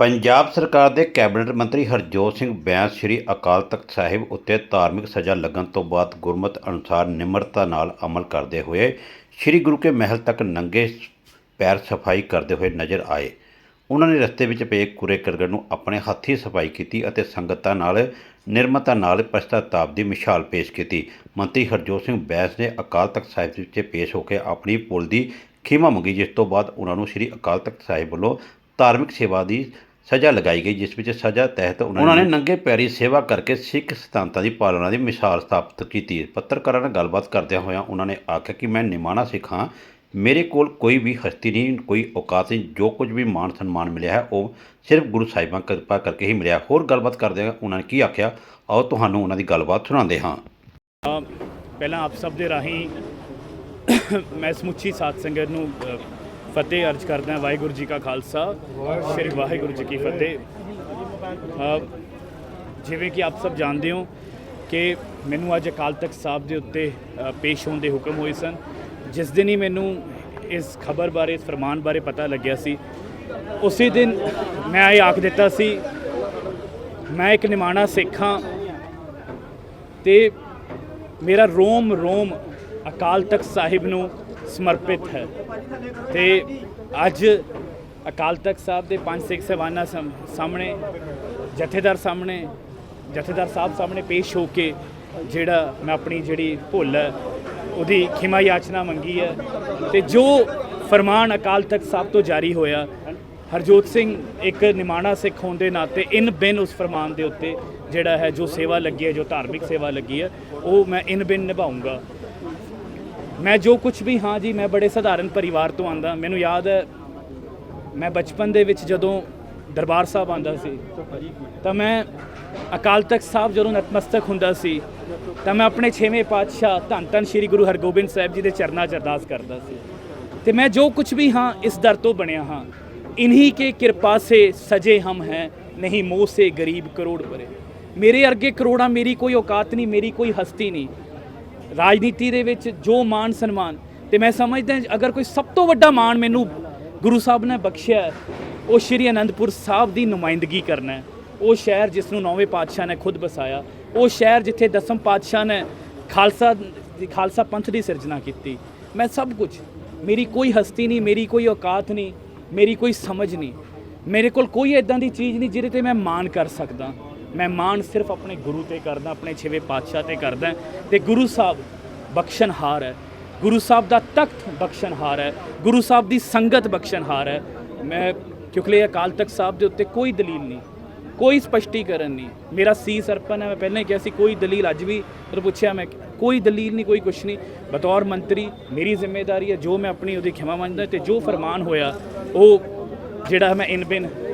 ਪੰਜਾਬ ਸਰਕਾਰ ਦੇ ਕੈਬਨਿਟ ਮੰਤਰੀ ਹਰਜੋਤ ਸਿੰਘ ਬੈਂਸ ਸ੍ਰੀ ਅਕਾਲ ਤਖਤ ਸਾਹਿਬ ਉੱਤੇ ਧਾਰਮਿਕ ਸਜ਼ਾ ਲੱਗਣ ਤੋਂ ਬਾਅਦ ਗੁਰਮਤ ਅਨੁਸਾਰ ਨਿਮਰਤਾ ਨਾਲ ਅਮਲ ਕਰਦੇ ਹੋਏ ਸ੍ਰੀ ਗੁਰੂ ਕੇ ਮਹਿਲ ਤੱਕ ਨੰਗੇ ਪੈਰ ਸਫ਼ਾਈ ਕਰਦੇ ਹੋਏ ਨਜ਼ਰ ਆਏ। ਉਹਨਾਂ ਨੇ ਰਸਤੇ ਵਿੱਚ ਪਏ ਕੂੜੇ ਕਰਕਟ ਨੂੰ ਆਪਣੇ ਹੱਥੀਂ ਸਫ਼ਾਈ ਕੀਤੀ ਅਤੇ ਸੰਗਤਾਂ ਨਾਲ, ਨਿਰਮਤਾ ਨਾਲ ਪਛਤਾਤਾਪ ਦੀ ਮਿਸਾਲ ਪੇਸ਼ ਕੀਤੀ। ਮੰਤਰੀ ਹਰਜੋਤ ਸਿੰਘ ਬੈਂਸ ਨੇ ਅਕਾਲ ਤਖਤ ਸਾਹਿਬ ਵਿੱਚ ਪੇਸ਼ ਹੋ ਕੇ ਆਪਣੀ ਪੁੱਲ ਦੀ ਖੀਮਾ ਮੰਗੀ, ਜਿਸ ਤੋਂ ਬਾਅਦ ਉਹਨਾਂ ਨੂੰ ਸ੍ਰੀ ਅਕਾਲ ਤਖਤ ਸਾਹਿਬ ਵੱਲੋਂ ਧਾਰਮਿਕ ਸੇਵਾ ਦੀ ਸਜ਼ਾ ਲਗਾਈ ਗਈ ਜਿਸ ਵਿੱਚ ਸਜ਼ਾ ਤਹਿਤ ਉਹਨਾਂ ਨੇ ਨੰਗੇ ਪੈਰੀ ਸੇਵਾ ਕਰਕੇ ਸਿੱਖ ਸਿਧਾਂਤਾਂ ਦੀ ਪਾਲਣਾ ਦੀ ਮਿਸਾਲ ਸਥਾਪਿਤ ਕੀਤੀ। ਪੱਤਰਕਾਰਾਂ ਨਾਲ ਗੱਲਬਾਤ ਕਰਦਿਆਂ ਹੋਇਆਂ ਉਹਨਾਂ ਨੇ ਆਖਿਆ ਕਿ ਮੈਂ ਨਿਮਾਣਾ ਸਿੱਖ ਹਾਂ। ਮੇਰੇ ਕੋਲ ਕੋਈ ਵੀ ਹਸਤੀ ਨਹੀਂ ਕੋਈ ਔਕਾਤ ਨਹੀਂ। ਜੋ ਕੁਝ ਵੀ ਮਾਣ ਸਨਮਾਨ ਮਿਲਿਆ ਹੈ ਉਹ ਸਿਰਫ ਗੁਰੂ ਸਾਹਿਬਾਂ ਕਿਰਪਾ ਕਰਕੇ ਹੀ ਮਿਲਿਆ। ਹੋਰ ਗੱਲਬਾਤ ਕਰਦਿਆਂ ਉਹਨਾਂ ਨੇ ਕੀ ਆਖਿਆ? ਆਓ ਤੁਹਾਨੂੰ ਉਹਨਾਂ ਦੀ ਗੱਲਬਾਤ ਸੁਣਾਉਂਦੇ ਹਾਂ। ਪਹਿਲਾਂ ਆਪ ਸਭ ਦੇ ਰਾਹੀਂ ਮੈਂ ਸਮੁੱਚੀ ਸਾਧ ਸੰਗਤ ਨੂੰ ਫਤਿਹ ਅਰਜ ਕਰਦਾ ਵਾਹਿਗੁਰੂ ਜੀ ਕਾ ਖਾਲਸਾ, ਸ੍ਰੀ ਵਾਹਿਗੁਰੂ ਜੀ ਕੀ ਫਤਿਹ। ਜਿਵੇਂ ਕਿ ਆਪ ਸਭ ਜਾਣਦੇ ਹੋ ਕਿ ਮੈਨੂੰ ਅੱਜ ਅਕਾਲ ਤਖਤ ਸਾਹਿਬ ਦੇ ਉੱਤੇ ਪੇਸ਼ ਹੋਣ ਦੇ ਹੁਕਮ ਹੋਏ ਸਨ। ਜਿਸ ਦਿਨ ਹੀ ਮੈਨੂੰ ਇਸ ਖਬਰ ਬਾਰੇ, ਇਸ ਫਰਮਾਨ ਬਾਰੇ ਪਤਾ ਲੱਗਿਆ ਸੀ, ਉਸੇ ਦਿਨ ਮੈਂ ਇਹ ਆਖ ਦਿੱਤਾ ਸੀ, ਮੈਂ ਇੱਕ ਨਿਮਾਣਾ ਸਿੱਖ ਹਾਂ ਤੇ ਮੇਰਾ ਰੋਮ ਰੋਮ ਅਕਾਲ ਤਖਤ ਸਾਹਿਬ ਨੂੰ ਸਮਰਪਿਤ ਹੈ। ਤੇ ਅੱਜ ਅਕਾਲ ਤਖਤ ਸਾਹਿਬ ਦੇ ਪੰਜ ਸਿੱਖ ਸਹਿਬਾਨਾਂ ਸਾਹਮਣੇ, ਜਥੇਦਾਰ ਸਾਹਮਣੇ, ਜਥੇਦਾਰ ਸਾਹਿਬ ਸਾਹਮਣੇ ਪੇਸ਼ ਹੋ ਕੇ ਜਿਹੜਾ ਮੈਂ ਆਪਣੀ ਜਿਹੜੀ ਭੁੱਲ ਹੈ, ਉਹਦੀ ਖਿਮਾ ਯਾਚਨਾ ਮੰਗੀ ਹੈ। ਤੇ ਜੋ ਫਰਮਾਨ ਅਕਾਲ ਤਖਤ ਸਾਹਿਬ ਤੋਂ ਜਾਰੀ ਹੋਇਆ, ਹਰਜੋਤ ਸਿੰਘ ਇੱਕ ਨਿਮਾਣਾ ਸਿੱਖ ਹੋਣ ਦੇ ਨਾਤੇ ਇਨ ਬਿਨ ਉਸ ਫਰਮਾਨ ਦੇ ਉੱਤੇ ਜਿਹੜਾ ਹੈ ਜੋ ਸੇਵਾ ਲੱਗੀ ਹੈ, ਜੋ ਧਾਰਮਿਕ ਸੇਵਾ ਲੱਗੀ ਹੈ, ਉਹ ਮੈਂ ਇਨ ਬਿਨ ਨਿਭਾਉਂਗਾ ਮੈਂ ਜੋ ਕੁਝ ਵੀ, ਹਾਂ ਜੀ, ਮੈਂ ਬੜੇ ਸਧਾਰਨ ਪਰਿਵਾਰ ਤੋਂ ਆਂਦਾ। ਮੈਨੂੰ ਯਾਦ ਹੈ, ਮੈਂ ਬਚਪਨ ਦੇ ਵਿੱਚ ਜਦੋਂ ਦਰਬਾਰ ਸਾਹਿਬ ਆਂਦਾ ਸੀ, ਤਾਂ ਮੈਂ ਅਕਾਲ ਤਖਤ ਸਾਹਿਬ ਜਦੋਂ ਨਤਮਸਤਕ ਹੁੰਦਾ ਸੀ, ਤਾਂ ਮੈਂ ਆਪਣੇ ਛੇਵੇਂ ਪਾਤਸ਼ਾਹ ਧੰਨ ਧੰਨ ਸ੍ਰੀ ਗੁਰੂ ਹਰਗੋਬਿੰਦ ਸਾਹਿਬ ਜੀ ਦੇ ਚਰਨਾਂ 'ਚ ਅਰਦਾਸ ਕਰਦਾ ਸੀ। ਤੇ ਮੈਂ ਜੋ ਕੁਝ ਵੀ, ਹਾਂ, ਇਸ ਦਰ ਤੋਂ ਬਣਿਆ ਹਾਂ, ਇਨਹੀ ਕੇ ਕਿਰਪਾ ਸੇ ਸਜੇ ਹਮ ਹੈ, ਨਹੀਂ ਮੋਹ ਸੇ ਗਰੀਬ ਕਰੋੜ ਪਰੇ। ਮੇਰੇ ਅਰਗੇ ਕਰੋੜਾਂ ਮੇਰੀ ਕੋਈ ਔਕਾਤ ਨਹੀਂ, ਮੇਰੀ ਕੋਈ ਹਸਤੀ ਨਹੀਂ। ਰਾਜਨੀਤੀ ਦੇ ਵਿੱਚ ਜੋ ਮਾਣ ਸਨਮਾਨ, ਤੇ ਮੈਂ ਸਮਝਦਾ ਅਗਰ ਕੋਈ ਸਭ ਤੋਂ ਵੱਡਾ ਮਾਣ ਮੈਨੂੰ ਗੁਰੂ ਸਾਹਿਬ ਨੇ ਬਖਸ਼ਿਆ ਉਹ ਸ਼੍ਰੀ ਅਨੰਦਪੁਰ ਸਾਹਿਬ ਦੀ ਨੁਮਾਇੰਦਗੀ ਕਰਨਾ ਹੈ। ਉਹ ਸ਼ਹਿਰ ਜਿਸ ਨੂੰ ਨੌਵੇਂ ਪਾਤਸ਼ਾਹ ਨੇ ਖੁਦ ਬਸਾਇਆ, ਉਹ ਸ਼ਹਿਰ ਜਿੱਥੇ ਦਸਮ ਪਾਤਸ਼ਾਹ ਨੇ ਖਾਲਸਾ ਖਾਲਸਾ ਪੰਥ ਦੀ ਸਿਰਜਣਾ ਕੀਤੀ। ਮੈਂ ਸਭ ਕੁਝ, ਮੇਰੀ ਕੋਈ ਹਸਤੀ ਨਹੀਂ, ਮੇਰੀ ਕੋਈ ਔਕਾਤ ਨਹੀਂ, ਮੇਰੀ ਕੋਈ ਸਮਝ ਨਹੀਂ। ਮੇਰੇ ਕੋਲ ਕੋਈ ਇਦਾਂ ਦੀ ਚੀਜ਼ ਨਹੀਂ ਜਿਹਦੇ ਤੇ ਮੈਂ ਮਾਣ ਕਰ ਸਕਦਾ। ਮੈਂ ਮਾਣ ਸਿਰਫ ਆਪਣੇ ਗੁਰੂ ਤੇ ਕਰਦਾ, ਆਪਣੇ ਛੇਵੇਂ ਪਾਤਸ਼ਾਹ ਤੇ ਕਰਦਾ ਤੇ ਗੁਰੂ ਸਾਹਿਬ ਬਖਸ਼ਣਹਾਰ ਹੈ। ਗੁਰੂ ਸਾਹਿਬ ਦਾ ਤਖਤ ਬਖਸ਼ਣਹਾਰ ਹੈ। ਗੁਰੂ ਸਾਹਿਬ ਦੀ ਸੰਗਤ ਬਖਸ਼ਣਹਾਰ ਹੈ। ਮੈਂ ਕਿਉਂਕਿ ਅਕਾਲ ਤਖਤ ਸਾਹਿਬ ਦੇ ਉੱਤੇ ਕੋਈ ਦਲੀਲ ਨਹੀਂ, ਕੋਈ ਸਪਸ਼ਟੀਕਰਨ ਨਹੀਂ। ਮੇਰਾ ਸੀ ਅਰਪਣ ਹੈ, ਮੈਂ ਪਹਿਲਾਂ ਹੀ ਕਿਹਾ ਸੀ, ਕੋਈ ਦਲੀਲ ਅੱਜ ਵੀ ਮੈਨੂੰ ਪੁੱਛਿਆ ਮੈਂ, ਕੋਈ ਦਲੀਲ ਨਹੀਂ, ਕੋਈ ਕੁਛ ਨਹੀਂ। ਬਤੌਰ ਮੰਤਰੀ, ਮੇਰੀ ਜ਼ਿੰਮੇਵਾਰੀ ਹੈ, ਜੋ ਮੈਂ ਆਪਣੀ ਉਹਦੀ ਖਿਮਾ ਮੰਨਦਾ ਤੇ ਜੋ ਫਰਮਾਨ ਹੋਇਆ, ਉਹ ਜਿਹੜਾ ਮੈਂ ਇਨ ਬਿਨ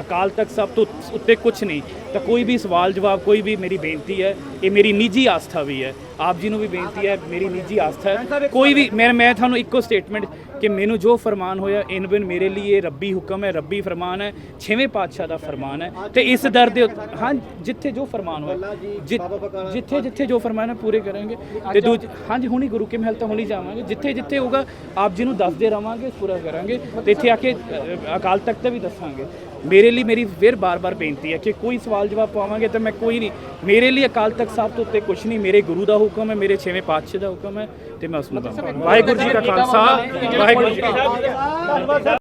ਅਕਾਲ ਤਖਤ ਸਾਹਿਬ ਤੋਂ ਉੱਤੇ ਕੁਝ ਨਹੀਂ ਤਾਂ ਕੋਈ ਵੀ ਸਵਾਲ ਜਵਾਬ ਕੋਈ ਵੀ ਮੇਰੀ ਬੇਨਤੀ ਹੈ, ਇਹ ਮੇਰੀ ਨਿੱਜੀ ਆਸਥਾ ਵੀ ਹੈ। ਆਪ ਜੀ ਨੂੰ ਵੀ ਬੇਨਤੀ ਹੈ, ਮੇਰੀ ਨਿੱਜੀ ਆਸਥਾ ਹੈ। ਕੋਈ ਵੀ ਮੈਂ ਮੈਂ ਤੁਹਾਨੂੰ ਇੱਕੋ ਸਟੇਟਮੈਂਟ ਕਿ ਮੈਨੂੰ ਜੋ ਫਰਮਾਨ ਹੋਇਆ ਇਨ ਬਿਨ ਮੇਰੇ ਲਈ ਇਹ ਰੱਬੀ ਹੁਕਮ ਹੈ, ਰੱਬੀ ਫਰਮਾਨ ਹੈ, ਛੇਵੇਂ ਪਾਤਸ਼ਾਹ ਦਾ ਫਰਮਾਨ ਹੈ। ਤੇ ਇਸ ਦਰ ਦੇ ਉੱਤੇ- ਹਾਂ, ਜਿੱਥੇ ਜੋ ਫਰਮਾਨ ਹੋਇਆ, ਜਿ- ਜਿੱਥੇ ਜਿੱਥੇ ਜੋ ਫਰਮਾਨ ਹੈ, ਪੂਰੇ ਕਰਾਂਗੇ। ਤੇ ਦੂਜ ਹਾਂਜੀ ਹੁਣੀ ਗੁਰੂ ਕੇ ਮਹਿਲ ਤਾਂ ਹੁਣੀ ਜਾਵਾਂਗੇ। ਜਿੱਥੇ ਜਿੱਥੇ ਹੋਗਾ ਆਪ ਜੀ ਨੂੰ ਦੱਸਦੇ ਰਵਾਂਗੇ, ਪੂਰਾ ਕਰਾਂਗੇ। ਤੇ ਇੱਥੇ ਆ ਕੇ ਅਕਾਲ ਤਖਤ ਦਾ ਵੀ ਦੱਸਾਂਗੇ। ਮੇਰੇ ਲਈ ਮੇਰੀ ਫਿਰ ਬਾਰ-ਬਾਰ ਬੇਨਤੀ ਹੈ ਕਿ ਕੋਈ ਸਵਾਲ ਜਵਾਬ ਪਾਵਾਂਗੇ ਤਾਂ ਮੈਂ ਕੋਈ ਨਹੀਂ। ਮੇਰੇ ਲਈ ਅਕਾਲ ਤਖਤ ਸਾਹਿਬ ਤੋਂ ਉੱਤੇ ਕੁਝ ਨਹੀਂ, ਮੇਰੇ ਗੁਰੂ ਦਾ ਹੁਕਮ ਹੈ ਮੇਰੇ ਛੇਵੇਂ ਪਾਤਸ਼ਾਹ ਦਾ ਹੁਕਮ ਹੈ ਤੇ ਮੈਂ ਉਸ ਨੂੰ ਵਾਹਿਗੁਰੂ ਜੀ ਕਾ ਖਾਲਸਾ ਵਾਹਿਗੁਰੂ ਜੀ ਕੀ ਫਤਿਹ।